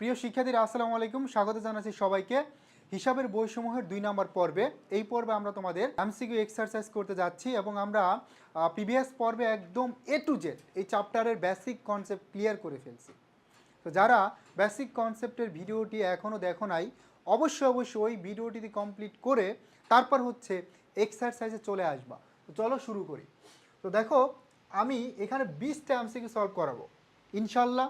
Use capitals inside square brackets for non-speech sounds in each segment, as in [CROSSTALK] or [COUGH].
প্রিয় শিক্ষার্থীরা, আসসালামু আলাইকুম। স্বাগত জানাচ্ছি সবাইকে। হিসাবের বইসমূহের দুই নম্বর পর্বে। এই পর্বে আমরা তোমাদের এমসিকিউ এক্সারসাইজ করতে যাচ্ছি এবং আমরা প্রিভিয়াস পর্বে একদম এ টু জেড এই চ্যাপ্টারের বেসিক কনসেপ্ট ক্লিয়ার করে ফেলছি। তো যারা বেসিক কনসেপ্টের ভিডিওটি এখনও দেখো নাই, অবশ্যই অবশ্যই ওই ভিডিওটি কমপ্লিট করে তারপর হচ্ছে এক্সারসাইজে চলে আসবা। তো চলো শুরু করি। তো দেখো, আমি এখানে বিশটা এমসিকিউ সলভ করাবো। ইনশাল্লাহ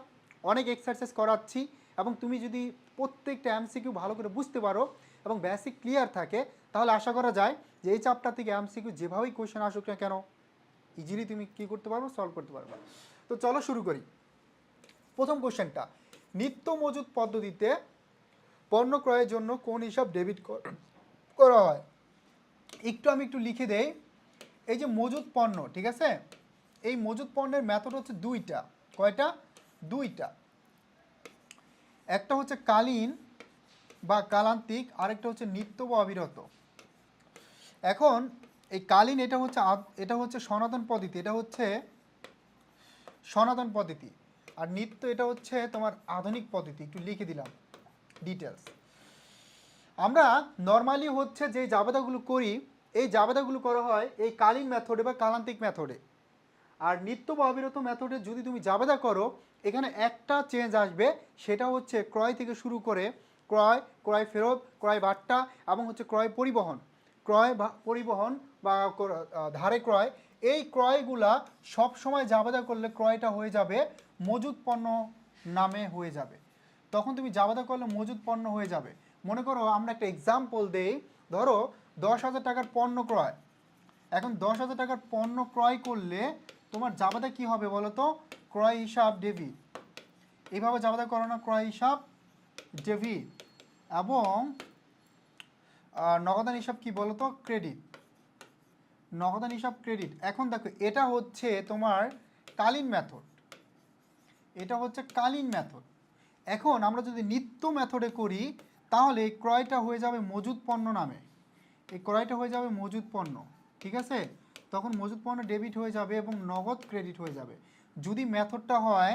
অনেক এক্সারসাইজ করাচ্ছি। এবং তুমি যদি প্রত্যেকটা এমসিকিউ ভালো করে বুঝতে পারো এবং বেসিক ক্লিয়ার থাকে, তাহলে আশা করা যায় যে এই চাপটা থেকে এমসিকিউ যেভাবেই কোয়েশ্চেন আসুক না কেন ইজিলি তুমি কী করতে পারব সলভ করতে পারবে। তো চলো শুরু করি। প্রথম কোশ্চেনটা নিত্য মজুদ পদ্ধতিতে পণ্য ক্রয়ের জন্য কোন হিসাব ডেবিট করা হয়? একটু আমি একটু লিখে দেই। এই যে মজুদ পণ্য, ঠিক আছে? এই মজুদ পণ্যের মেথড হচ্ছে দুইটা। কয়টা? দুইটা। একটা হচ্ছে কালীন বা কালান্তিক, আরেকটা হচ্ছে নিত্য বা অবিরত। এখন এই কালীন এটা হচ্ছে এটা হচ্ছে সনাতন পদ্ধতি, এটা হচ্ছে সনাতন পদ্ধতি। আর নিত্য এটা হচ্ছে তোমার আধুনিক পদ্ধতি, একটু লিখে দিলাম ডিটেলস আমরা নর্মালি হচ্ছে যে জাবেদাগুলো করি, এই জাবেদাগুলো করা হয় এই কালীন মেথডে বা কালান্তিক মেথডে আর নিত্য বা অবিরত মেথডে যদি তুমি জাবেদা করো এখানে একটা চেঞ্জ আসবে, সেটা হচ্ছে ক্রয় থেকে শুরু করে ক্রয় ক্রয় ফেরত, ক্রয় বাট্টা এবং হচ্ছে ক্রয় পরিবহন। ক্রয় পরিবহন বা ধারে ক্রয়, এই ক্রয়গুলা সব সময় জাবেদা করলে ক্রয়টা হয়ে যাবে, মজুদ পণ্য নামে হয়ে যাবে। তখন তুমি জাবেদা করলে মজুদ পণ্য হয়ে যাবে। মনে করো আমরা একটা এক্সাম্পল দেই, ধরো দশ হাজার টাকার পণ্য ক্রয়। এখন দশ হাজার টাকার পণ্য ক্রয় করলে তোমার জাবেদা কি হবে বলো তো? ক্রয় হিসাব ডেবিট এইভাবে করো না ক্রয় হিসাব ডেবিট এবং নগদান হিসাব কি বলো তো ক্রেডিট। নগদান হিসাব ক্রেডিট। এখন দেখো, এটা হচ্ছে তোমার কালীন মেথড। এটা হচ্ছে কালীন মেথড। এখন আমরা যদি নিত্য মেথডে করি, তাহলে এই ক্রয়টা হয়ে যাবে মজুদ পণ্য নামে। এই ক্রয়টা হয়ে যাবে মজুদ পণ্য, ঠিক আছে? তখন মজুদ পণ্য ডেবিট হয়ে যাবে এবং নগদ ক্রেডিট হয়ে যাবে। যদি মেথডটা হয়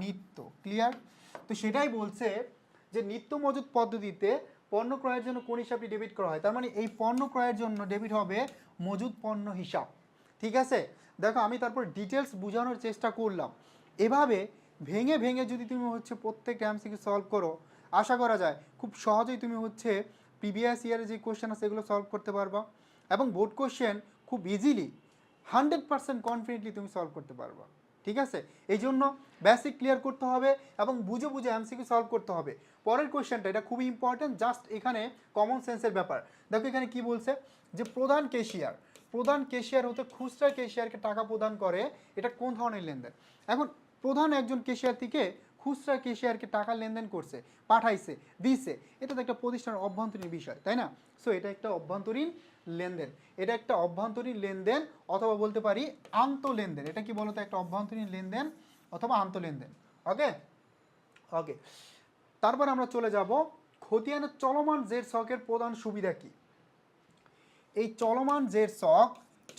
নিত্য ক্লিয়ার তো সেটাই বলছে যে নিত্য মজুদ পদ্ধতিতে পণ্য ক্রয়ের জন্য কোন হিসাবটি ডেবিট করা হয়? তার মানে এই পণ্য ক্রয়ের জন্য ডেবিট হবে মজুদ পণ্য হিসাব। ঠিক আছে? দেখো, আমি তারপর ডিটেলস বোঝানোর চেষ্টা করলাম। এভাবে ভেঙে ভেঙে যদি তুমি হচ্ছে প্রত্যেকটা এমসিকিউ সলভ করো, আশা করা যায় খুব সহজেই তুমি হচ্ছে প্রিভিয়াস ইয়ারে যে কোশ্চেন আছে এগুলো সলভ করতে পারবা এবং বোর্ড কোশ্চেন খুব ইজিলি হান্ড্রেড পার্সেন্ট কনফিডেন্টলি তুমি সলভ করতে পারবা। ঠিক আছে? এই জন্য বেসিক ক্লিয়ার করতে হবে এবং বুঝে বুঝে এমসিকিউ সলভ করতে হবে। পরের কোয়েশ্চেনটা এটা খুবই ইম্পর্ট্যান্ট জাস্ট এখানে কমন সেন্সের ব্যাপার। দেখো এখানে কি বলছে? যে প্রধান কেশিয়ার প্রধান কেশিয়ার হতে খুচরা কেশিয়ারকে টাকা প্রদান করে, এটা কোন ধরনের লেনদেন? এখন প্রধান একজন কেশিয়ার থেকে খুচরা কেশিয়ারকে টাকা লেনদেন করছে, পাঠাইছে, দিছে, এটা তো একটা প্রতিষ্ঠানের অভ্যন্তরীণ বিষয়, তাই না? সো এটা একটা অভ্যন্তরীণ লেনদেন। এটা একটা অভ্যন্তরীণ লেনদেন অথবা বলতে পারি আন্ত লেনদেন এটা কি বলতো? একটা অভ্যন্তরীণ লেনদেন অথবা আন্ত লেনদেন ওকে ওকে তারপর আমরা চলে যাব, খতিয়ানে চলমান জের শখের প্রধান সুবিধা কি? এই চলমান জের শখ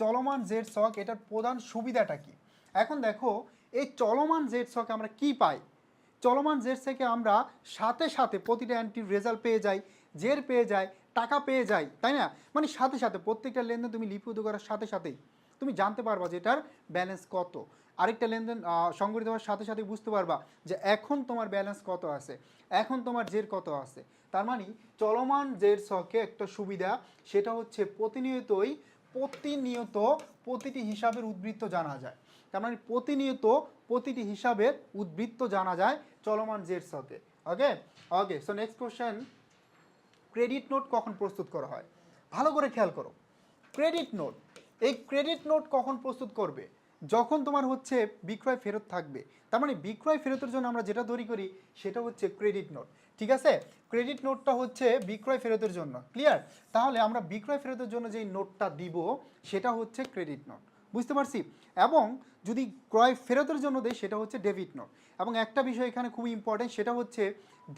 চলমান জের শখ এটার প্রধান সুবিধাটা কি? এখন দেখো, এই চলমান জের শখে আমরা কি পাই? চলমান জের থেকে আমরা সাথে সাথে প্রতিটা অ্যান্টির রেজাল্ট পেয়ে যাই, জের পেয়ে যাই, টাকা পেয়ে যাই, তাই না? মানে সাথে সাথে প্রত্যেকটা লেনদেন তুমি লিপিবদ্ধ করার সাথে সাথেই তুমি জানতে পারবা যে এটার ব্যালেন্স কত। আরেকটা লেনদেন সংগঠিত হওয়ার সাথে সাথে বুঝতে পারবা যে এখন তোমার ব্যালেন্স কত আছে, এখন তোমার জের কত আছে। তার মানে চলমান জের শখে একটা সুবিধা, সেটা হচ্ছে প্রতিনিয়তই, প্রতিনিয়ত প্রতিটি হিসাবের উদ্বৃত্ত জানা যায়। তার মানে প্রতিনিয়ত প্রতিটি হিসাবের উদ্বৃত্ত জানা যায় চলমান জের শখে okay okay so next question credit note কখন প্রস্তুত করা হয়? ভালো করে খেয়াল করো। ক্রেডিট নোট এই ক্রেডিট নোট কখন প্রস্তুত করবে? যখন তোমার হচ্ছে বিক্রয় ফেরত থাকবে। তার মানে বিক্রয় ফেরতের জন্য আমরা যেটা তৈরি করি, সেটা হচ্ছে ক্রেডিট নোট ঠিক আছে? ক্রেডিট নোটটা হচ্ছে বিক্রয় ফেরতের জন্য। ক্লিয়ার তাহলে আমরা বিক্রয় ফেরতের জন্য যেই নোটটা দিব, সেটা হচ্ছে ক্রেডিট নোট বুঝতে পারছি? এবং যদি ক্রয় ফেরতের জন্য দেয়, সেটা হচ্ছে ডেবিট নোট এবং একটা বিষয় এখানে খুবই ইম্পর্টেন্ট সেটা হচ্ছে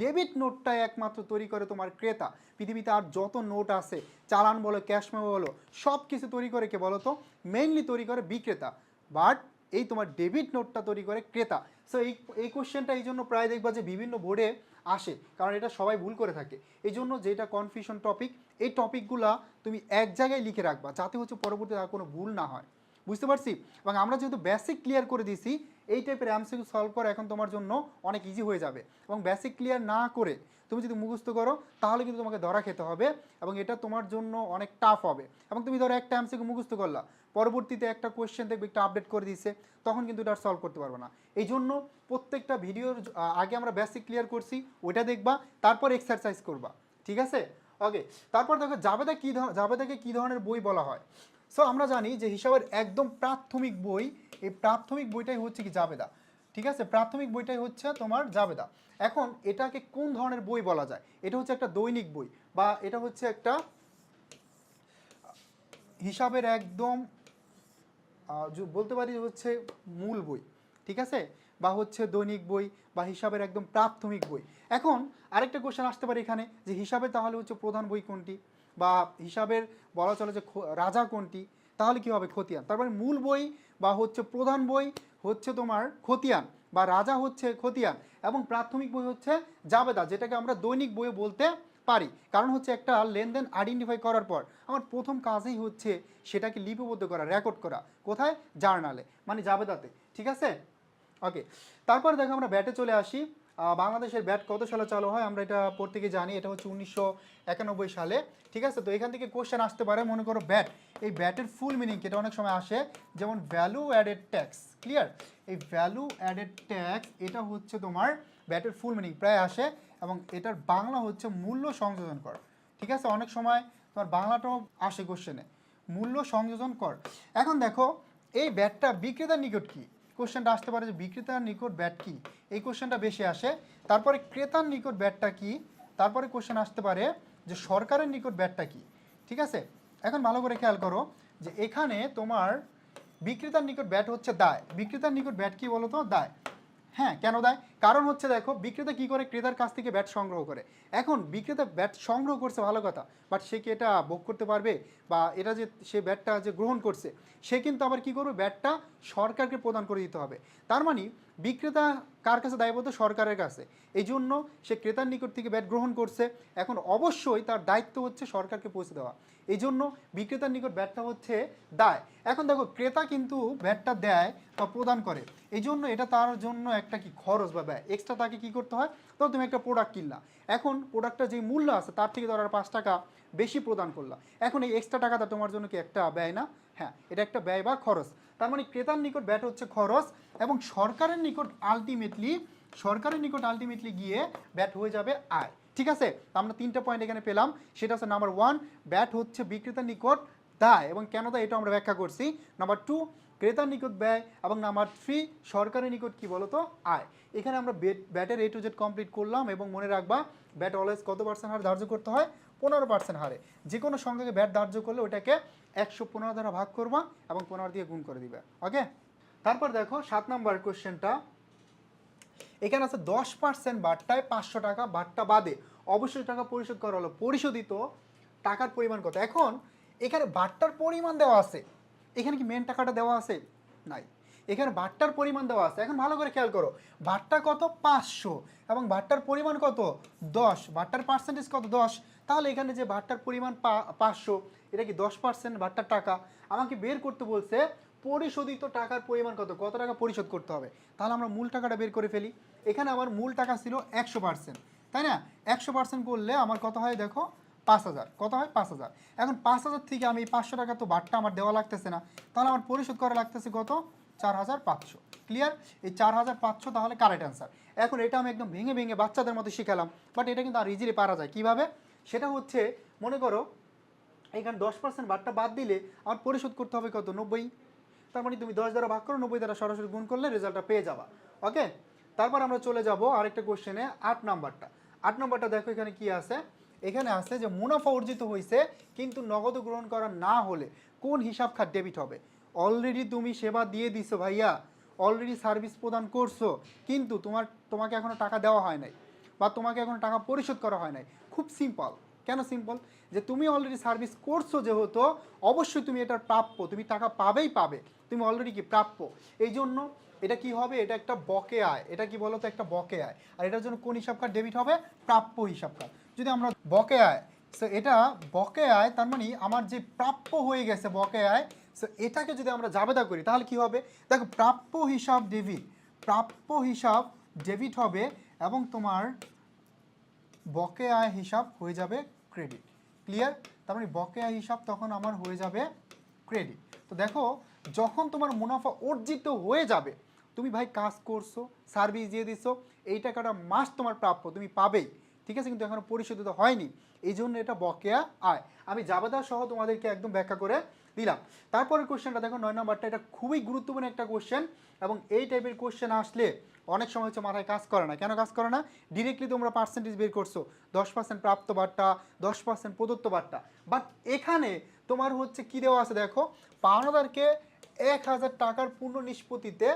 ডেবিট নোটটা একমাত্র তৈরি করে তোমার ক্রেতা। পৃথিবীতে আর যত নোট আছে, চালান বলো ক্যাশ মেমো বলো সব কিছু তৈরি করে কে বলো তো মেইনলি তৈরি করে বিক্রেতা। বাট এই তোমার ডেবিট নোটটা তৈরি করে ক্রেতা। সো এই এই কোশ্চেনটা এই জন্য প্রায় দেখবা যে বিভিন্ন বোর্ডে আসে, কারণ এটা সবাই ভুল করে থাকে। এই জন্য যেটা কনফিউশন টপিক এই টপিকগুলা তুমি এক জায়গায় লিখে রাখবা, যাতে হচ্ছে পরবর্তীতে আর কোনো ভুল না হয়। বুঝতে পারছি? এবং আমরা যেহেতু বেসিক ক্লিয়ার করে দিছি এই টাইপের এমসিকিউ সলভ করা এখন তোমার জন্য অনেক ইজি হয়ে যাবে। এবং বেসিক ক্লিয়ার না করে তুমি যদি মুখস্থ করো, তাহলে কিন্তু তোমাকে ধরা খেতে হবে এবং এটা তোমার জন্য অনেক টাফ হবে। এবং তুমি ধরো একটা এমসিকিউ মুখস্থ করলা, পরবর্তীতে একটা কোয়েশ্চেন দেখবে, একটু আপডেট করে দিছে তখন কিন্তু এটা সলভ করতে পারবে না। এই জন্য প্রত্যেকটা ভিডিওর আগে আমরা বেসিক ক্লিয়ার করছি, ওইটা দেখবা, তারপর এক্সারসাইজ করবা। ঠিক আছে? ওকে তারপর দেখো জাবেদা কী জাবেদাকে কী ধরনের বই বলা হয়? সো আমরা জানি যে হিসাবের একদম প্রাথমিক বই, এই প্রাথমিক বইটাই হচ্ছে কি জাবেদা। ঠিক আছে? প্রাথমিক বইটাই হচ্ছে তোমার জাবেদা। এখন এটাকে কোন ধরনের বই বলা যায়? এটা হচ্ছে একটা দৈনিক বই বা এটা হচ্ছে একটা, হিসাবের একদম বলতে পারি হচ্ছে মূল বই। ঠিক আছে? বা হচ্ছে দৈনিক বই বা হিসাবের একদম প্রাথমিক বই। এখন আরেকটা কোশ্চেন আসতে পারে এখানে যে হিসাবে তাহলে হচ্ছে প্রধান বই কোনটি? বা হিসাবের বলা চলে যে রাজা কোনটি, তাহলে কি হবে খতিয়ান? তার মানে মূল বই বা হচ্ছে প্রধান বই হচ্ছে তোমার খতিয়ান বা রাজা হচ্ছে খতিয়ান এবং প্রাথমিক বই হচ্ছে জাবেদা, যেটাকে আমরা দৈনিক বই বলতে পারি। কারণ হচ্ছে একটা লেনদেন আইডেন্টিফাই করার পর আমার প্রথম কাজই হচ্ছে সেটাকে লিপিবদ্ধ করা রেকর্ড করা, কোথায়? জার্নালে মানে জাবেদাতে, ঠিক আছে? ওকে তারপর দেখো আমরা ব্যাটে চলে আসি। বাংলাদেশের ব্যাট কত সালে চালু হয় আমরা এটা প্রত্যেকে জানি, এটা হচ্ছে উনিশশো একানব্বই সালে। ঠিক আছে? তো এখান থেকে কোশ্চেন আসতে পারে, মনে করো ব্যাট। এই ব্যাটের ফুল মিনিং এটা অনেক সময় আসে, যেমন ভ্যালু অ্যাডেড ট্যাক্স ক্লিয়ার এই ভ্যালু অ্যাডেড ট্যাক্স এটা হচ্ছে তোমার ব্যাটের ফুল মিনিং প্রায় আসে, এবং এটার বাংলা হচ্ছে মূল্য সংযোজন কর। ঠিক আছে? অনেক সময় তোমার বাংলাটাও আসে কোশ্চেনে মূল্য সংযোজন কর। এখন দেখো, এই ব্যাটটা বিক্রেতার নিকট কি? কোশ্চেনটা আসতে পারে যে বিক্রেতার নিকট ব্যাট কি? এই কোশ্চেনটা বেশি আসে। তারপরে ক্রেতার নিকট ব্যাটটা কি? তারপরে কোশ্চেন আসতে পারে যে সরকারের নিকট ব্যাটটা কি? ঠিক আছে? এখন ভালো করে খেয়াল করো যে এখানে তোমার বিক্রেতার নিকট ব্যাট হচ্ছে দায়। বিক্রেতার নিকট ব্যাট কি বলো তো দায়। হ্যাঁ কেন দেয়? কারণ হচ্ছে দেখো, বিক্রেতা কী করে? ক্রেতার কাছ থেকে ব্যাট সংগ্রহ করে। এখন বিক্রেতা ব্যাট সংগ্রহ করছে, ভালো কথা বাট সে কি এটা ভোগ করতে পারবে? বা এটা যে সে ব্যাটটা যে গ্রহণ করছে, সে কিন্তু আবার কি করবে? ব্যাটটা সরকারকে প্রদান করে দিতে হবে। তার মানে বিক্রেতা কার কাছে দায়বদ্ধ? সরকারের কাছে। এই জন্য সে ক্রেতার নিকট থেকে ব্যাট গ্রহণ করছে। এখন অবশ্যই তার দায়িত্ব হচ্ছে সরকারকে পৌঁছে দেওয়া। এই জন্য বিক্রেতার নিকট ব্যাটটা হচ্ছে দায়। এখন দেখো, ক্রেতা কিন্তু ব্যাটটা দেয় বা প্রদান করে। এই জন্য এটা তার জন্য একটা কি খরচ বা ব্যয়। এক্সট্রা তাকে কি করতে হয়? তো তুমি একটা প্রোডাক্ট কিনলা। এখন প্রোডাক্টটা যে মূল্য আছে, তার থেকে ধর আর পাঁচ টাকা বেশি প্রদান করলা। এখন এই এক্সট্রা টাকাটা তোমার জন্য কি একটা ব্যয় না? হ্যাঁ এটা একটা ব্যয় বা খরচ। তার মানে ক্রেতার নিকট ব্যাট হচ্ছে খরচ এবং সরকারের নিকট আলটিমেটলি সরকারের নিকট আলটিমেটলি গিয়ে ব্যাট হয়ে যাবে আয়। ঠিক আছে? আমরা তিনটা পয়েন্ট এখানে পেলাম। সেটা হচ্ছে নাম্বার ওয়ান ব্যাট হচ্ছে বিক্রেতার নিকট দায় এবং কেন দায় এটা আমরা ব্যাখ্যা করছি। নাম্বার টু ক্রেতার নিকট ব্যয় এবং নাম্বার থ্রি সরকারের নিকট কি বলতো? আয়। এখানে আমরা ব্যাটের এ টু জেড কমপ্লিট করলাম এবং মনে রাখবা, ব্যাট অলওয়েজ কত পার্সেন্ট হার ধার্য করতে হয়? পনেরো পার্সেন্ট হারে। যে কোনো সংখ্যাকে ব্যাট ধার্য করলে ওটাকে একশো পনেরো দ্বারা ভাগ করবা এবং পনেরো দিয়ে গুণ করে দিবে। ওকে তারপর দেখো, সাত নম্বর কোয়েশ্চেনটা এখানে আছে দশ পার্সেন্ট বাট্টায় পাঁচশো টাকা বাট্টা বাদে। অবশ্যই টাকা পরিশোধ করা হলো। পরিশোধিত টাকার পরিমাণ কত? এখন এখানে বাট্টার পরিমাণ দেওয়া আছে। এখানে কি মেন টাকাটা দেওয়া আছে? নাই। এখানে বাট্টার পরিমাণ দেওয়া আছে। এখন ভালো করে খেয়াল করো। বাট্টা কত? পাঁচশো। এবং বাট্টার পরিমাণ কত? দশ। বাট্টার পার্সেন্টেজ কত? দশ। তাহলে এখানে যে বাট্টার পরিমাণ পাঁচশো, এটা কি দশ পার্সেন্ট বাট্টার টাকা? আমাকে বের করতে বলছে, পরিশোধিত টাকার পরিমাণ কত? কত টাকা পরিশোধ করতে হবে? তাহলে আমরা মূল টাকাটা বের করে ফেলি। এখানে আমার মূল টাকা ছিল একশো পার্সেন্ট তাই না? একশো পার্সেন্ট করলে আমার কত হয় দেখো? পাঁচ হাজার। কত হয়? পাঁচ হাজার। এখন পাঁচ হাজার থেকে আমি পাঁচশো টাকা তো বাট্টা আমার দেওয়া লাগতেছে না। তাহলে আমার পরিশোধ করা লাগতেছে কত? চার হাজার পাঁচশো। ক্লিয়ার এই চার হাজার পাঁচশো তাহলে কারেক্ট অ্যান্সার এখন এটা আমি একদম ভেঙে ভেঙে বাচ্চাদের মতো শিখালাম বাট এটা কিন্তু আর ইজিলি পারা যায়। কীভাবে? সেটা হচ্ছে, মনে করো, এখানে দশ পার্সেন্ট বাট্টা বাদ দিলে আমার পরিশোধ করতে হবে কত? নব্বই। তার মানে তুমি দশ দ্বারা ভাগ করো, নব্বই দ্বারা সরাসরি গুণ করলে রেজাল্টটা পেয়ে যাবা। ওকে তারপর আমরা চলে যাব আরেকটা কোশ্চেনে আট নাম্বারটা। আট নাম্বারটা দেখো এখানে কি আছে? এখানে আছে যে, মুনাফা অর্জিত হয়েছে কিন্তু নগদ গ্রহণ করা না হলে কোন হিসাব খাত ডেবিট হবে? অলরেডি তুমি সেবা দিয়ে দিছো ভাইয়া। অলরেডি সার্ভিস প্রদান করছ। কিন্তু তোমার, তোমাকে এখনও টাকা দেওয়া হয় নাই বা তোমাকে এখনও টাকা পরিশোধ করা হয় নাই। খুব সিম্পল কেন সিম্পল যে তুমি অলরেডি সার্ভিস করছ যেহেতু, অবশ্যই তুমি এটার প্রাপ্য। তুমি টাকা পাবেই পাবে। তুমি অলরেডি কি প্রাপ্য? এই জন্য এটা কি হবে? এটা একটা বকে আয়। এটা কি বলতো? একটা বকে আয়। আর এটার জন্য কোন হিসাব কার্ড ডেবিট হবে? প্রাপ্য হিসাব কার্ড। যদি আমরা বকে আয় সো এটা বকে আয়, তার মানে আমার যে প্রাপ্য হয়ে গেছে বকে আয় সো এটাকে যদি আমরা জাবেদা করি, তাহলে কি হবে? দেখো, প্রাপ্য হিসাব ডেবিট প্রাপ্য হিসাব ডেবিট হবে এবং তোমার বকেয়া হিসাব হয়ে যাবে ক্রেডিট। ক্লিয়ার তার মানে বকেয়া হিসাব তখন আমার হয়ে যাবে ক্রেডিট। তো দেখো, যখন তোমার মুনাফা অর্জিত হয়ে যাবে, তুমি ভাই কাজ করছ, সার্ভিস দিয়ে দিছো, এই টাকাটা মাস তোমার প্রাপ্য, তুমি পাবেই। ঠিক আছে? কিন্তু এখনও পরিশোধিত হয়নি। এই জন্য এটা বকেয়া আয়। আমি জাবেদা সহ তোমাদেরকে একদম ব্যাখ্যা করে দিলাম। তারপরের কোশ্চেনটা দেখো, নয় নম্বরটা, এটা খুবই গুরুত্বপূর্ণ একটা কোশ্চেন এবং এই টাইপের কোশ্চেন আসলে অনেক সময় হচ্ছে মাথায় কাজ করে না। কেন কাজ করে না? ডিরেক্টলি তোমরা পার্সেন্টেজ বের করছ। দশ পার্সেন্ট প্রাপ্ত বার্তা, দশ পার্সেন্ট প্রদত্ত বার্তা। বাট এখানে তোমার হচ্ছে কী দেওয়া আছে দেখো, পাওনাদারকে এক হাজার টাকার পূর্ণ নিষ্পত্তিতে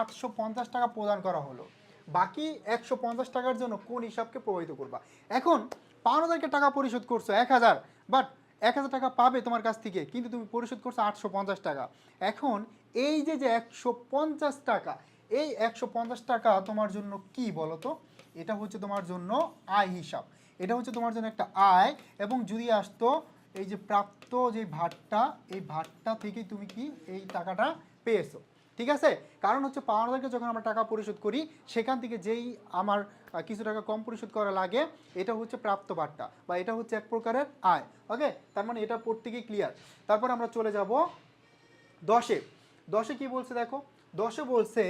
আটশো পঞ্চাশ টাকা প্রদান করা হলো। বাকি একশো পঞ্চাশ টাকার জন্য কোন হিসাবকে প্রভাবিত করবা? এখন, পাওনাদারকে টাকা পরিশোধ করছ এক হাজার বাট এক হাজার টাকা পাবে তোমার কাছ থেকে, কিন্তু তুমি পরিশোধ করছ আটশো পঞ্চাশ টাকা। এখন এই যে যে একশো পঞ্চাশ টাকা, এই একশো পঞ্চাশ টাকা তোমার জন্য কি বলো তো এটা হচ্ছে তোমার জন্য আয় হিসাব। এটা হচ্ছে তোমার জন্য একটা আয়, এবং যদি আসতো এই যে প্রাপ্ত যে ভাটটা, এই ভাটটা থেকে তুমি কি এই টাকাটা পেয়েছ? ঠিক আছে? কারণ হচ্ছে পাওনাদারকে যখন আমরা টাকা পরিশোধ করি, সেখান থেকে যেই আমার কিছু টাকা কম পরিশোধ করা লাগে, এটা হচ্ছে প্রাপ্ত বার্তা বা এটা হচ্ছে এক প্রকারের আয় ওকে তার মানে এটা প্রত্যেকেই ক্লিয়ার তারপর আমরা চলে যাব দশে। দশে কি বলছে দেখো? দশে বলছে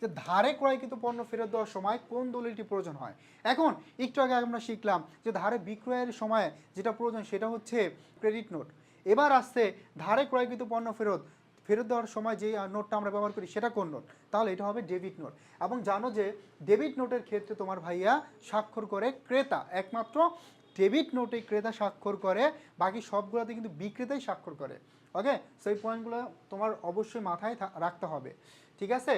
যে ধারে ক্রয়কৃত পণ্য ফেরত দেওয়ার সময় কোন দলিলটি প্রয়োজন হয়? এখন একটু আগে আমরা শিখলাম যে ধারে বিক্রয়ের সময় যেটা প্রয়োজন সেটা হচ্ছে ক্রেডিট নোট এবার আসছে ধারে ক্রয়কৃত পণ্য ফেরত ফেরত দেওয়ার সময় যে নোটটা আমরা ব্যবহার করি, সেটা কোন নোট তাহলে এটা হবে ডেবিট নোট এবং জানো যে ডেবিট নোটের ক্ষেত্রে তোমার ভাইয়া স্বাক্ষর করে ক্রেতা, একমাত্র ডেবিট নোটে ক্রেতা স্বাক্ষর করে, বাকি সবগুলোতে কিন্তু বিক্রেতাই স্বাক্ষর করে। ওকে সেই পয়েন্টগুলো তোমার অবশ্যই মাথায় রাখতে হবে। ঠিক আছে?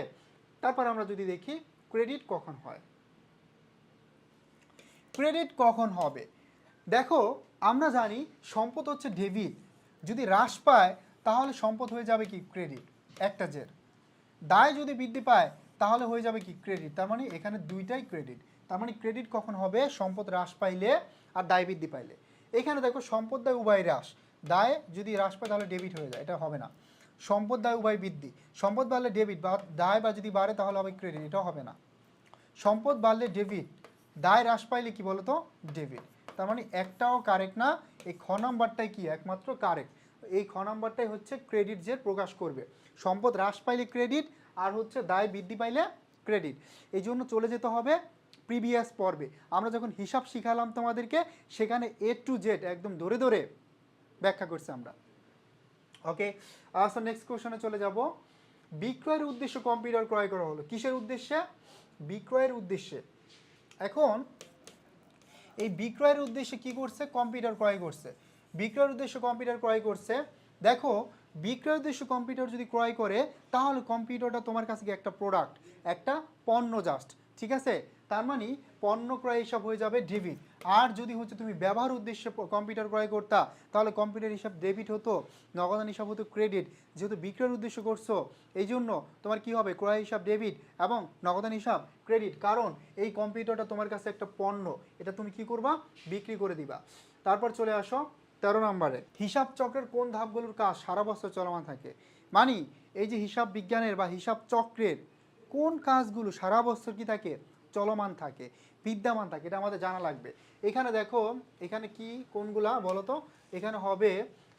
তারপর আমরা যদি দেখি ক্রেডিট কখন হয়? ক্রেডিট কখন হবে? দেখো, আমরা জানি সম্পদ হচ্ছে ডেবিট যদি হ্রাস পায় তাহলে সম্পদ হয়ে যাবে কি ক্রেডিট একটা জের। দায় যদি বৃদ্ধি পায়, তাহলে হয়ে যাবে কি ক্রেডিট তার মানে এখানে দুইটাই ক্রেডিট তার মানে ক্রেডিট কখন হবে? সম্পদ হ্রাস পাইলে আর দায় বৃদ্ধি পাইলে। এখানে দেখো, সম্পদ দায় উভয় হ্রাস। দায় যদি হ্রাস পায়, তাহলে ডেবিট হয়ে যায়। এটা হবে না। সম্পদ দায় উভয় বৃদ্ধি। সম্পদ বাড়লে ডেবিট বা দায় বা যদি বাড়ে, তাহলে হবে ক্রেডিট এটাও হবে না। সম্পদ বাড়লে ডেবিট দায় হ্রাস পাইলে কি বলতো? ডেবিট তার মানে একটাও কারেক্ট না। এই খ নাম্বারটাই কি? একমাত্র কারেক্ট এই খ নাম্বারটাই হচ্ছে ক্রেডিট যে প্রকাশ করবে। সম্পদ হ্রাস পাইলে ক্রেডিট আর হচ্ছে দায় বৃদ্ধি পাইলে ক্রেডিট এই জন্য চলে যেতে হবে প্রিভিয়াস পর্বে। আমরা যখন হিসাব শিখালাম তোমাদেরকে, সেখানে এ টু জেড একদম ধরে ধরে ব্যাখ্যা করছি আমরা। ওকে আচ্ছা নেক্সট কোশ্চেনে চলে যাব। বিক্রয়ের উদ্দেশ্যে কম্পিউটার ক্রয় করা হলো। কিসের উদ্দেশ্যে? বিক্রয়ের উদ্দেশ্যে। এখন এই বিক্রয়ের উদ্দেশ্যে কি করছে? কম্পিউটার ক্রয় করছে। বিক্রয়ের উদ্দেশ্যে কম্পিউটার ক্রয় করছে। দেখো, বিক্রয়ের উদ্দেশ্যে কম্পিউটার যদি ক্রয় করে, তাহলে কম্পিউটারটা তোমার কাছে একটা প্রোডাক্ট একটা পণ্য জাস্ট ঠিক আছে? তার মানে পণ্য ক্রয় হিসাব হয়ে যাবে ডেবিট আর যদি হচ্ছে তুমি ব্যবহার উদ্দেশ্যে কম্পিউটার ক্রয় করতা, তাহলে কম্পিউটার হিসাব ডেবিট হতো, নগদান হিসাব হতো ক্রেডিট যেহেতু বিক্রয়ের উদ্দেশ্য করছ এই জন্য তোমার কি হবে? ক্রয় হিসাব ডেবিট এবং নগদান হিসাব ক্রেডিট কারণ এই কম্পিউটারটা তোমার কাছে একটা পণ্য, এটা তুমি কি করবা? বিক্রি করে দিবা। তারপর চলে আসো। তেরো নম্বরে, হিসাব চক্রের কোন ধাপগুলোর কাজ সারা বছর চলমান থাকে? মানে এই যে হিসাব বিজ্ঞানের বা হিসাব চক্রের কোন কাজগুলো সারা বছর কি থাকে? চলমান থাকে, বিদ্যমান থাকে, এটা আমাদের জানা লাগবে। এখানে দেখো, এখানে কি, কোনগুলা বলো তো? এখানে হবে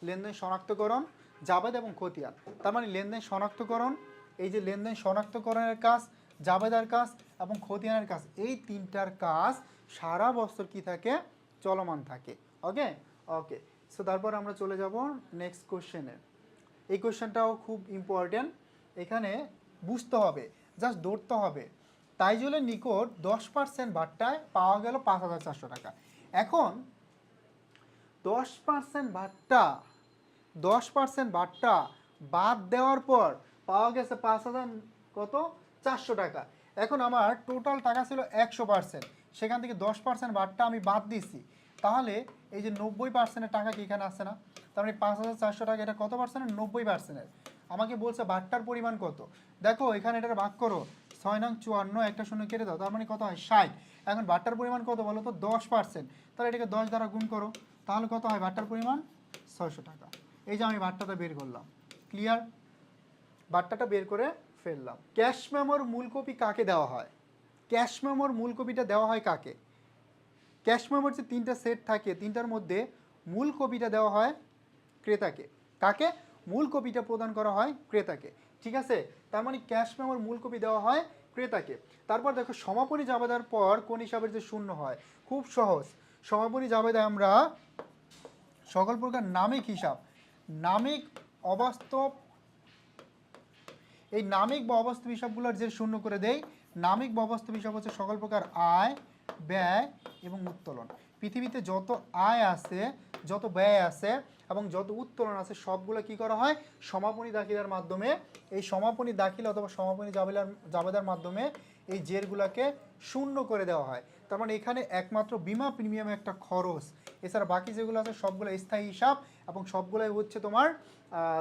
লেনদেন শনাক্তকরণ, জাবেদ এবং খতিয়ান। তার মানে লেনদেন শনাক্তকরণ, এই যে লেনদেন শনাক্তকরণের কাজ, জাবেদার কাজ এবং খতিয়ানের কাজ, এই তিনটার কাজ সারা বছর কি থাকে? চলমান থাকে। ওকে ওকে সো তারপর আমরা চলে যাব নেক্সট কোশ্চেনে এই কোশ্চেনটাও খুব ইম্পর্টেন্ট এখানে বুঝতে হবে জাস্ট ধরতে হবে। তাইজুলের নিকট দশ পার্সেন্ট বাট্টায় পাওয়া গেল পাঁচ হাজার চারশো টাকা। এখন দশ পার্সেন্ট বাট্টা দশ পার্সেন্ট বাট্টা বাদ দেওয়ার পর পাওয়া গেছে পাঁচ হাজার কত? চারশো টাকা। এখন আমার টোটাল টাকা ছিল একশো পার্সেন্ট সেখান থেকে দশ পার্সেন্ট বাট্টা আমি বাদ দিছি তাহলে এই যে নব্বই পার্সেন্টের টাকা কি এখানে আসছে না? তার মানে পাঁচ হাজার চারশো টাকা, এটা কত পার্সেন্টের? নব্বই পার্সেন্টের। আমাকে বলছে, বাট্টার পরিমাণ কত? দেখো, এখানে এটা ভাগ করো। ছয় নং চুয়ান্ন, একটা শূন্য কেটে দাও। তার মানে কত হয়? ষাট। এখন বাট্টার পরিমাণ কত বলো তো? দশ পার্সেন্ট। তাহলে এটাকে দশ দ্বারা গুণ করো। তাহলে কত হয়? বাট্টার পরিমাণ ছয়শো টাকা। এই যে আমি বাট্টাটা বের করলাম। ক্লিয়ার বাট্টাটা বের করে ফেললাম। ক্যাশ মেমোর মূল কপি কাকে দেওয়া হয়? ক্যাশ মেমোর মূল কপিটা দেওয়া হয় কাকে? ক্যাশ মেমোর যে তিনটা সেট থাকে, তিনটার মধ্যে মূল কপিটা দেওয়া হয় ক্রেতাকে। কাকে? মূল কপিটা প্রদান করা হয় ক্রেতাকে। ঠিক আছে? তার মানে ক্যাশ মেমোর মূল কপি দেওয়া হয় ক্রেতাকে। তারপর দেখো, সমাপনী জাবেদার পর কোন হিসাবের যে শূন্য হয়? খুব সহজ। সমাপনী জাবেদায় আমরা সকল প্রকার নামিক হিসাব, নামিক, অবাস্তব, এই নামিক বা অবাস্তব হিসাবগুলোর যে শূন্য করে দেয় নামিক বা অবাস্তব হিসাব হচ্ছে সকল প্রকার আয় ব্যয় এবং উত্তোলন। পৃথিবীতে যত আয় আছে, যত ব্যয় আছে এবং যত উত্তোলন আছে, সবগুলো কি করা হয়? সমাপনী দাখিলার মাধ্যমে। এই সমাপনী দাখিল অথবা সমাপনী জাবেলার, জাবেদার মাধ্যমে এই জেরগুলোকে শূন্য করে দেওয়া হয়। তার মানে এখানে একমাত্র বিমা প্রিমিয়াম একটা খরচ। এছাড়া বাকি যেগুলো আছে, সবগুলো স্থায়ী হিসাব এবং সবগুলোই হচ্ছে তোমার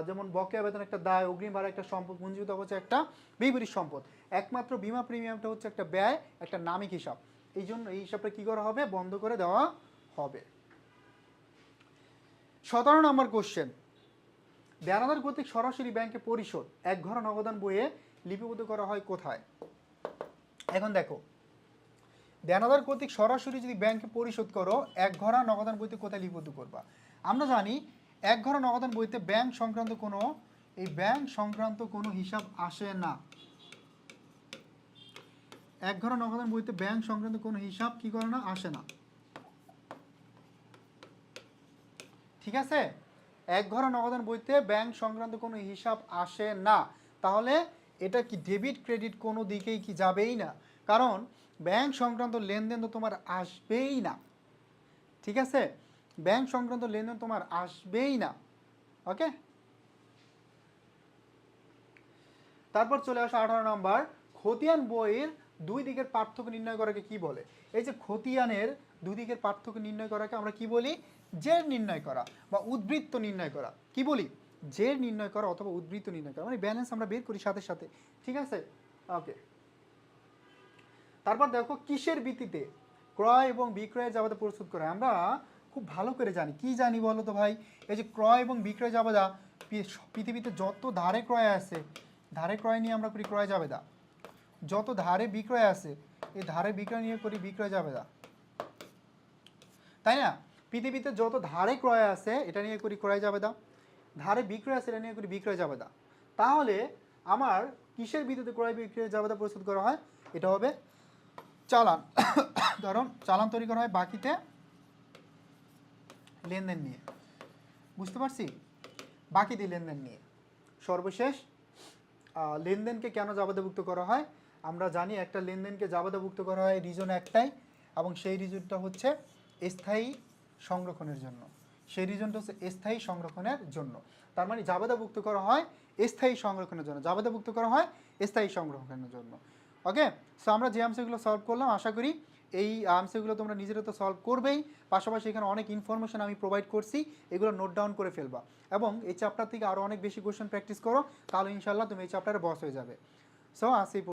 যেমন বকেয়া বেতন একটা দায়, অগ্রিম ভাড়া একটা সম্পদ, পুঞ্জীভূত হচ্ছে একটা বিপরীত সম্পদ। একমাত্র বিমা প্রিমিয়ামটা হচ্ছে একটা ব্যয়, একটা নামিক হিসাব। এই জন্য এই হিসাবটা কী করা হবে? বন্ধ করে দেওয়া হবে। সতেরো নম্বর কোশ্চেন দেনাদার কর্তৃক সরাসরি ব্যাংকে পরিশোধ, এক ঘর নগদান বইয়ে লিপিবদ্ধ করা হয় কোথায়? এখন দেখো দেনাদার কর্তৃক সরাসরি যদি ব্যাংকে পরিশোধ করো, এক ঘরা নগদান বইতে কোথায় লিপিবদ্ধ করবা? আমরা জানি, এক ঘরা নগদান বইতে ব্যাংক সংক্রান্ত কোনো, এই ব্যাংক সংক্রান্ত কোনো হিসাব আসে না। এক ঘরা নগদান বইতে ব্যাংক সংক্রান্ত কোনো হিসাব কি করে না? আসে না। ঠিক আছে? এক ঘরা নগদান বইতে ব্যাংক সংক্রান্ত কোনো হিসাব আসে না। তাহলে এটা কি ডেবিট, ক্রেডিট কোনো দিকেই কি যাবেই না? কারণ ব্যাংক সংক্রান্ত লেনদেন তো তোমার আসবেই না। ঠিক আছে? ব্যাংক সংক্রান্ত লেনদেন তোমার আসবেই না। ওকে? তারপর চলে আসে আঠারো নম্বর। খতিয়ান বইয়ের দুই দিকের পার্থক্য নির্ণয় করাকে কি বলে? এই যে খতিয়ানের দুই দিকের পার্থক্য নির্ণয় করাকে আমরা কি বলি? জের নির্ণয় করা বা উদ্বৃত্ত নির্ণয় করা। কি বলি? জের নির্ণয় করা অথবা উদ্বৃত্ত নির্ণয় করা। মানে ব্যালেন্স আমরা বের করি সাথে সাথে। ঠিক আছে? ওকে তারপর দেখো কিসের ভিত্তিতে ক্রয় এবং বিক্রয়ের জাবাদা প্রস্তুত করে। আমরা খুব ভালো করে জানি। কি জানি বলো তো ভাই? এই যে ক্রয় এবং বিক্রয় জাবেদা পৃথিবীতে যত ধারে ক্রয় আছে, ধারে ক্রয় নিয়ে আমরা করি ক্রয় জাবেদা। যত ধারে বিক্রয় আছে, এই ধারে বিক্রয় নিয়ে করি বিক্রয় জাবেদা তাই না? পৃথিবীতে যত ধারে ক্রয় আছে, এটা নিয়ে করি ক্রয় জাবেদা ধারে বিক্রয় আছে, এটা নিয়ে করি বিক্রয় জাবেদা তাহলে আমার কিসের ভিত্তিতে ক্রয় বিক্রয় জাবেদা প্রস্তুত করা হয়? এটা হবে চালান। [COUGHS] ধরুন, চালান তৈরি করা হয় বাকিতে লেনদেন নিয়ে। বুঝতে পারছি? বাকিতে লেনদেন নিয়ে। সর্বশেষ লেনদেনকে কেন জাবাদাভুক্ত করা হয়? আমরা জানি একটা লেনদেনকে জাবাদাভুক্ত করা হয় রিজন একটাই এবং সেই রিজনটা হচ্ছে স্থায়ী সংরক্ষণের জন্য। সেই রিজনটা হচ্ছে স্থায়ী সংরক্ষণের জন্য। তার মানে জাবাদাভুক্ত করা হয় স্থায়ী সংরক্ষণের জন্য। জাবাদাভুক্ত করা হয় স্থায়ী সংরক্ষণের জন্য। ওকে? সো আমরা যে আনসারগুলো সলভ করলাম, আশা করি এই আনসারগুলো তোমরা নিজেরা তো সলভ করবেই। পাশাপাশি এখানে অনেক ইনফরমেশন আমি প্রোভাইড করছি, এগুলো নোট ডাউন করে ফেলবা। এবং এই চ্যাপ্টার থেকে আরও অনেক বেশি কোশ্চেন প্র্যাকটিস করো, তাহলে ইনশাল্লাহ তুমি এই চ্যাপ্টারে বস হয়ে যাবে। সো আসি